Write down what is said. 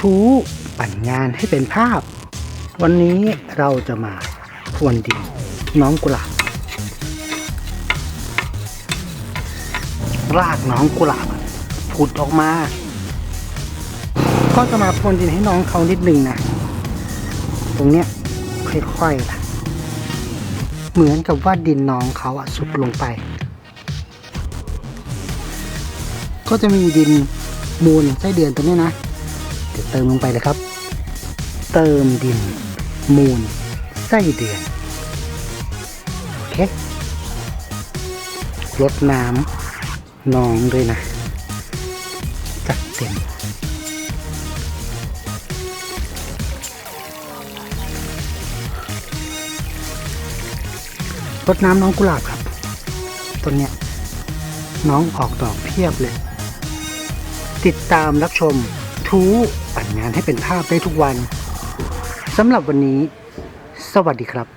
ทูปั่นงานให้เป็นภาพ วันนี้เราจะมาพวนดินน้องกุหลาบรากน้องกุหลาบผุดออกมา ก็จะมาพวนดินให้น้องเขานิดนึงนะตรงเนี้ยค่อยๆนะเหมือนกับว่าดินน้องเขาอะสุดลงไป ก็จะมีดินมูลไส้เดือนตัวนี้นะ ดี๋ยวเติมลงไปเลยครับ เติมดิน มูลไส้เดือนโอเคลดน้ำน้องด้วยนะจัดเต็มรดน้ำน้องกุหลาบครับต้นเนี้ยน้องออกดอกเพียบเลย ติดตามรับชม ทูปั่นงานให้เป็นภาพได้ทุกวันสำหรับวันนี้ สวัสดีครับ